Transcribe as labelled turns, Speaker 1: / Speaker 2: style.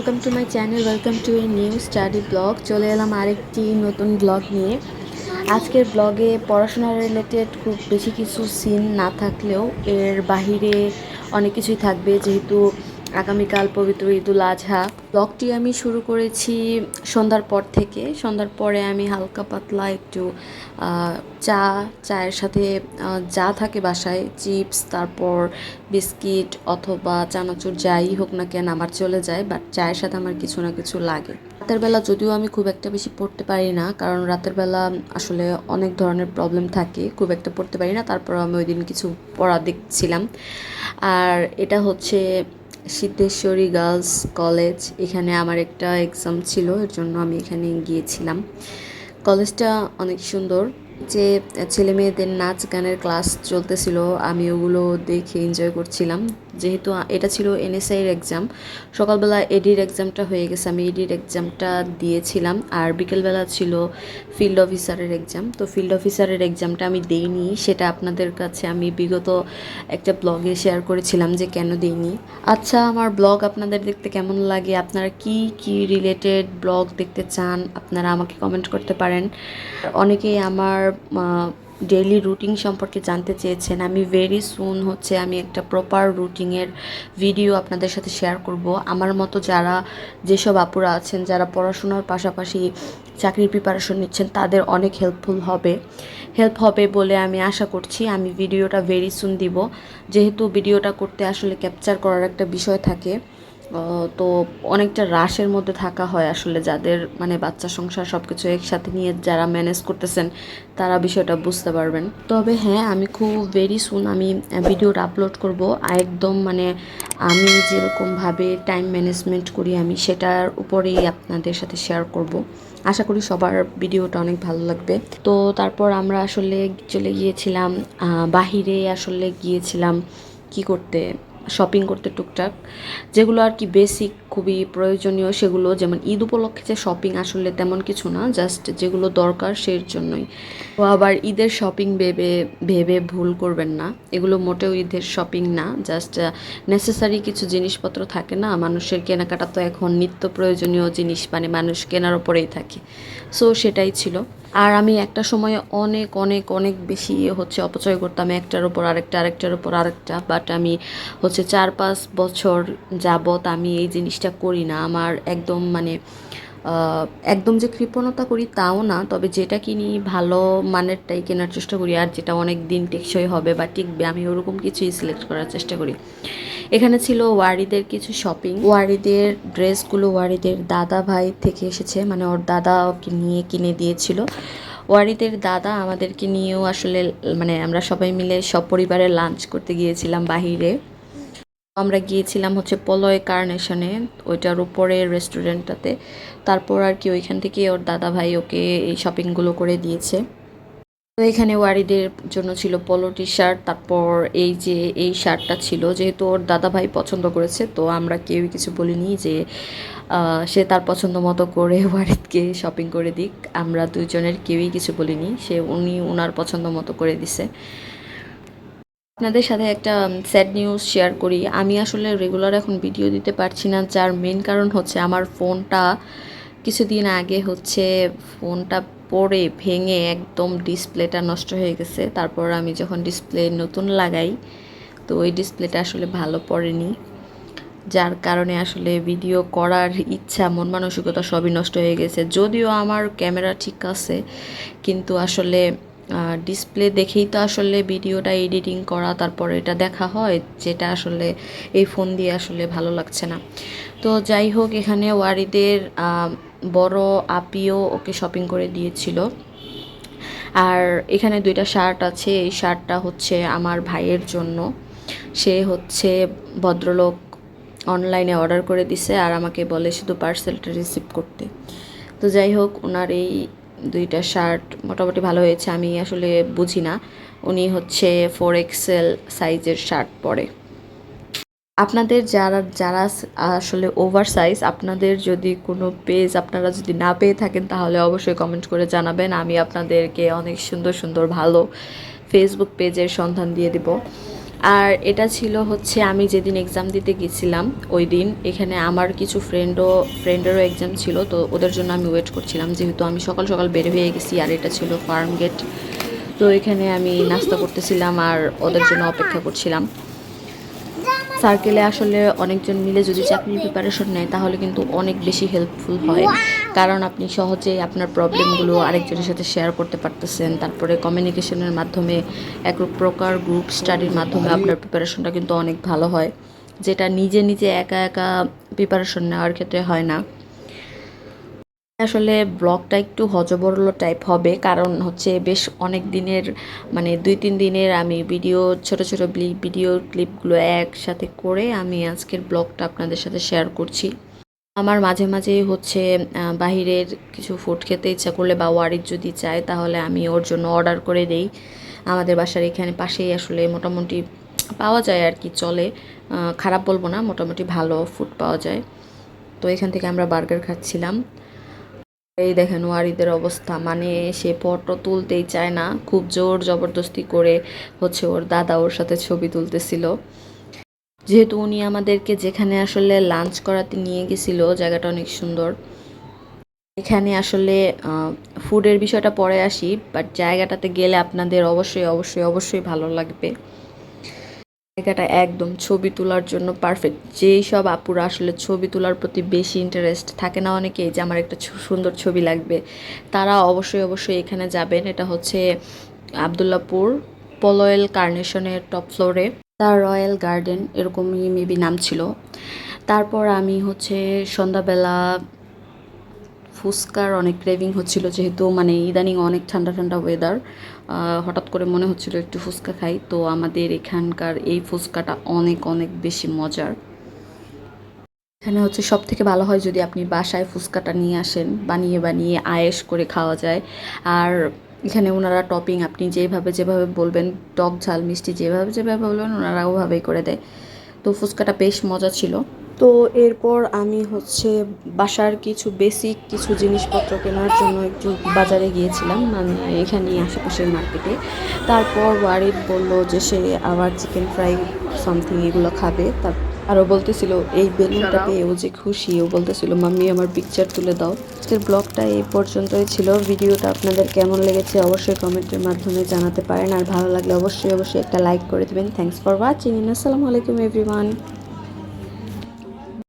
Speaker 1: Welcome to my channel welcome to a new study blog চলে এলাম আরেকটি নতুন ব্লগ নিয়ে। আজকের ব্লগে পড়াশোনা রিলেটেড খুব বেশি কিছু সিন না থাকলেও এর বাহিরে অনেক কিছুই থাকবে, যেহেতু আগামীকাল পবিত্র ঈদুল আজহা। ব্লগটি আমি শুরু করেছি সন্ধ্যার পর থেকে। সন্ধ্যার পরে আমি হালকা পাতলা একটু চা, চায়ের সাথে যা থাকে বাসায়, চিপস, তারপর বিস্কিট অথবা চানাচুর যাই হোক না কেন আমার চলে যায়, বাট চায়ের সাথে আমার কিছু না কিছু লাগে। রাতের বেলা যদিও আমি খুব একটা বেশি পড়তে পারি না, কারণ রাতের বেলা আসলে অনেক ধরনের প্রবলেম থাকে, খুব একটা পড়তে পারি না তারপর আমি ওই দিন কিছু পড়া দেখছিলাম। আর এটা হচ্ছে সিদ্ধেশ্বরী গার্লস কলেজ, এখানে আমার একটা এক্সাম ছিল, এর জন্য আমি এখানে গিয়েছিলাম। কলেজটা অনেক সুন্দর, যে ছেলে মেয়েদের নাচ গানের ক্লাস চলতেছিল, আমি ওগুলো দেখে এনজয় করছিলাম। যেহেতু এটা ছিল এনএসআইয়ের এক্সাম সকালবেলা এডির এক্সামটা হয়ে গেছে, আমি এডির এক্সামটা দিয়েছিলাম, আর বিকেলবেলা ছিল ফিল্ড অফিসারের এক্সাম তো ফিল্ড অফিসারের এক্সামটা আমি দেইনি, সেটা আপনাদের কাছে আমি বিগত একটা ব্লগে শেয়ার করেছিলাম যে কেন দেইনি। আচ্ছা আমার ব্লগ আপনাদের দেখতে কেমন লাগে? আপনারা কি কি রিলেটেড ব্লগ দেখতে চান? আপনারা আমাকে কমেন্ট করতে পারেন। অনেকেই আমার ডেইলি রুটিন সম্পর্কে জানতে চেয়েছেন। আমি ভেরি সুন হচ্ছে আমি একটা প্রপার রুটিনের ভিডিও আপনাদের সাথে শেয়ার করব। আমার মতো যারা যেসব আপুরা আছেন, যারা পড়াশোনার পাশাপাশি চাকরির প্রিপারেশন নিচ্ছেন, তাদের অনেক হেল্পফুল হবে। হেল্প হবে বলে আমি আশা করছি। আমি ভিডিওটা ভেরি সুন দিব। যেহেতু ভিডিওটা করতে আসলে ক্যাপচার করার একটা বিষয় থাকে। তো অনেকটা রাশের মধ্যে থাকা হয় আসলে যাদের মানে বাচ্চা সংসার সব কিছু একসাথে নিয়ে যারা ম্যানেজ করতেছেন, তারা বিষয়টা বুঝতে পারবেন। তবে হ্যাঁ আমি খুব ভেরি সুন আমি ভিডিওটা আপলোড করব। একদম মানে আমি যেরকমভাবে টাইম ম্যানেজমেন্ট করি আমি সেটার উপরেই আপনাদের সাথে শেয়ার করব। আশা করি সবার ভিডিওটা অনেক ভালো লাগবে। তো তারপর আমরা আসলে চলে গিয়েছিলাম বাহিরে আসলে গিয়েছিলাম কি করতে? শপিং করতে টুকটাক যেগুলো আর কি বেসিক খুবই প্রয়োজনীয় সেগুলো, যেমন ঈদ উপলক্ষে যে শপিং আসলে তেমন কিছু না জাস্ট যেগুলো দরকার সেই জন্যই। তো আবার ঈদের শপিং ভেবে ভেবে ভুল করবেন না। এগুলো মোটেও ঈদের শপিং না জাস্ট নেসেসারি কিছু জিনিসপত্র থাকে না, মানুষের কেনাকাটা তো এখন নিত্য প্রয়োজনীয় জিনিস মানে মানুষ কেনার ওপরেই থাকে। সো সেটাই ছিল। আর আমি একটা সময়ে অনেক অনেক অনেক বেশি হচ্ছে অপচয় করতাম, একটার ওপর আরেকটা, আরেকটার ওপর আরেকটা বাট আমি হচ্ছে চার পাঁচ বছর যাবত আমি এই জিনিসটা করি না। আমার একদম মানে একদম যে কৃপণতা করি তাও না, তবে যেটা কিনি ভালো মানেরটাই কেনার চেষ্টা করি, আর যেটা অনেক দিন টেকসই হবে বা টিকবে, আমি ওরকম কিছুই সিলেক্ট করার চেষ্টা করি। এখানে ছিল ওয়ারিদের কিছু শপিং ওয়ারিদের ড্রেসগুলো ওয়ারিদের দাদা ভাই থেকে এসেছে মানে ওর দাদা ওকে নিয়ে কিনে দিয়েছিল। ওয়ারিদের দাদা আমাদেরকে নিয়েও আসলে মানে আমরা সবাই মিলে সপরিবারে লাঞ্চ করতে গিয়েছিলাম বাহিরে। আমরা গিয়েছিলাম হচ্ছে পলয় কার্নেশনে, ওইটার উপরে রেস্টুরেন্টটাতে তারপর আর কি ওইখান থেকে ওর দাদা ভাই ওকে এই শপিংগুলো করে দিয়েছে। তো এখানে ওয়ারিদের জন্য ছিল পলো টি শার্ট তারপর এই যে এই শার্টটা ছিল, যেহেতু ওর দাদা ভাই পছন্দ করেছে, তো আমরা কেউই কিছু বলিনি যে সে তার পছন্দ মতো করে ওয়ারিদকে শপিং করে দিক। আমরা দুজনের কেউই কিছু বলিনি, সে উনি ওনার পছন্দ মতো করে দিছে। আপনাদের সাথে একটা স্যাড নিউজ শেয়ার করি। আমি আসলে রেগুলার এখন ভিডিও দিতে পারছি না, যার মেন কারণ হচ্ছে আমার ফোনটা কিছুদিন আগে হচ্ছে ফোনটা পড়ে, ভেঙে একদম ডিসপ্লেটা নষ্ট হয়ে গেছে। তারপর আমি যখন ডিসপ্লে নতুন লাগাই, তো ওই ডিসপ্লেটা আসলে ভালো পড়েনি। যার কারণে আসলে ভিডিও করার ইচ্ছা, মন মানসিকতা সবই নষ্ট হয়ে গেছে। যদিও আমার ক্যামেরা ঠিক আছে, কিন্তু আসলে ডিসপ্লে দেখেই তো আসলে ভিডিওটা এডিটিং করা, তারপর এটা দেখা হয়, যেটা আসলে এই ফোন দিয়ে আসলে ভালো লাগছে না। তো যাই হোক, এখানে ওয়ারিদের বড় আপিও ওকে শপিং করে দিয়েছিল। আর এখানে দুইটা শার্ট আছে, এই শার্টটা হচ্ছে আমার ভাইয়ের জন্য। সে হচ্ছে ভদ্রলোক অনলাইনে অর্ডার করে দিছে আর আমাকে বলে শুধু পার্সেলটা রিসিভ করতে। তো যাই হোক ওনার এই দুইটা শার্ট মোটামুটি ভালো হয়েছে, আমি আসলে বুঝি না। উনি হচ্ছে ফোর এক্সেল সাইজের শার্ট পরে। আপনাদের যারা যারা আসলে ওভার সাইজ আপনাদের যদি কোনো পেজ আপনারা যদি না পেয়ে থাকেন, তাহলে অবশ্যই কমেন্ট করে জানাবেন। আমি আপনাদেরকে অনেক সুন্দর সুন্দর ভালো ফেসবুক পেজের সন্ধান দিয়ে দিব। আর এটা ছিল হচ্ছে আমি যেদিন এক্সাম দিতে গেছিলাম, ওই দিন এখানে আমার কিছু ফ্রেন্ডও ফ্রেন্ডেরও এক্সাম ছিল, তো ওদের জন্য আমি ওয়েট করছিলাম, যেহেতু আমি সকাল সকাল বের হয়ে গেছি আর এটা ছিল ফার্ম গেট তো এখানে আমি নাস্তা করতেছিলাম আর ওদের জন্য অপেক্ষা করছিলাম। সার্কেলে আসলে অনেকজন মিলে যদি চাকরির প্রিপারেশন নেয়, তাহলে কিন্তু অনেক বেশি হেল্পফুল হয়। কারণ আপনি সহজেই আপনার প্রবলেমগুলো আরেকজনের সাথে শেয়ার করতে পারতেছেন। তারপরে কমিউনিকেশনের মাধ্যমে, এক প্রকার গ্রুপ স্টাডির মাধ্যমে আপনার প্রিপারেশনটা কিন্তু অনেক ভালো হয়। যেটা নিজে নিজে একা একা প্রিপারেশন নেওয়ার ক্ষেত্রে হয় না। আসলে ব্লগটা একটু হজবরল টাইপ হবে। কারণ হচ্ছে বেশ অনেক দিনের মানে দুই, তিন দিনের আমি ভিডিও ছোট ছোট ভিডিও ক্লিপগুলো একসাথে করে আমি আজকের ব্লগটা আপনাদের সাথে শেয়ার করছি। আমার মাঝে মাঝে হচ্ছে বাহিরের কিছু ফুড খেতে ইচ্ছা করলে বা ওয়ারির যদি চায়, তাহলে আমি ওর জন্য অর্ডার করে দেই। আমাদের বাসার এখানে পাশেই আসলে মোটামুটি পাওয়া যায় আর কি, চলে। খারাপ বলব না, মোটামুটি ভালো ফুড পাওয়া যায়। তো এখান থেকে আমরা বার্গার খাচ্ছিলাম। এই দেখেন ওয়ারিদের অবস্থা। মানে সে ফটো তুলতেই চায় না, খুব জোর জবরদস্তি করে হচ্ছে ওর দাদা ওর সাথে ছবি তুলতেছিল। যেহেতু উনি আমাদেরকে যেখানে আসলে লাঞ্চ করাতে নিয়ে গেছিল, জায়গাটা অনেক সুন্দর। এখানে আসলে ফুডের বিষয়টা পরে আসি বাট জায়গাটাতে গেলে আপনাদের অবশ্যই অবশ্যই অবশ্যই ভালো লাগবে। জায়গাটা একদম ছবি তোলার জন্য পারফেক্ট যেই সব আপুরা আসলে ছবি তোলার প্রতি বেশি ইন্টারেস্ট থাকে না অনেকেই যে আমার একটা সুন্দর ছবি লাগবে, তারা অবশ্যই অবশ্যই এখানে যাবেন। এটা হচ্ছে আবদুল্লাপুর পলয়েল কার্নেশনের টপ ফ্লোরে তার রয়্যাল গার্ডেন, এরকমই মেবি নাম ছিল। তারপর আমি হচ্ছে সন্ধ্যাবেলা ফুচকার অনেক ক্রেভিং হচ্ছিল, যেহেতু মানে ইদানিং অনেক ঠান্ডা ঠান্ডা ওয়েদার হঠাৎ করে মনে হচ্ছিল একটু ফুচকা খাই। তো আমাদের এখানকার এই ফুচকাটা অনেক অনেক বেশি মজার। এখানে হচ্ছে সব থেকে ভালো হয় যদি আপনি বাসায় ফুচকাটা নিয়ে আসেন, বানিয়ে বানিয়ে আয়েশ করে খাওয়া যায়। আর এখানে ওনারা টপিং আপনি যেভাবে যেভাবে বলবেন, টক ঝাল, মিষ্টি যেভাবে যেভাবে বলবেন ওনারা ওভাবেই করে দেয়। তো ফুচকাটা বেশ মজা ছিল। তো এরপর আমি হচ্ছে বাসার কিছু বেসিক কিছু জিনিসপত্র কেনার জন্য একটু বাজারে গিয়েছিলাম মানে এখানে আশেপাশের মার্কেটে তারপর ওয়ারিদ বলল যে সে আবার চিকেন ফ্রাই সামথিং এগুলো খাবে। তার আরও বলতেছিল, এই বেলুনটা পেয়ে ও যে খুশি। ও বলতেছিল, মাম্মি, আমার পিকচার তুলে দাও। আজকের ব্লগটা এই পর্যন্তই ছিল। ভিডিওটা আপনাদের কেমন লেগেছে অবশ্যই কমেন্টের মাধ্যমে জানাতে পারেন। আর ভালো লাগলে অবশ্যই অবশ্যই একটা লাইক করে দেবেন। থ্যাংকস ফর ওয়াচিং আসসালামু আলাইকুম এভরিওয়ান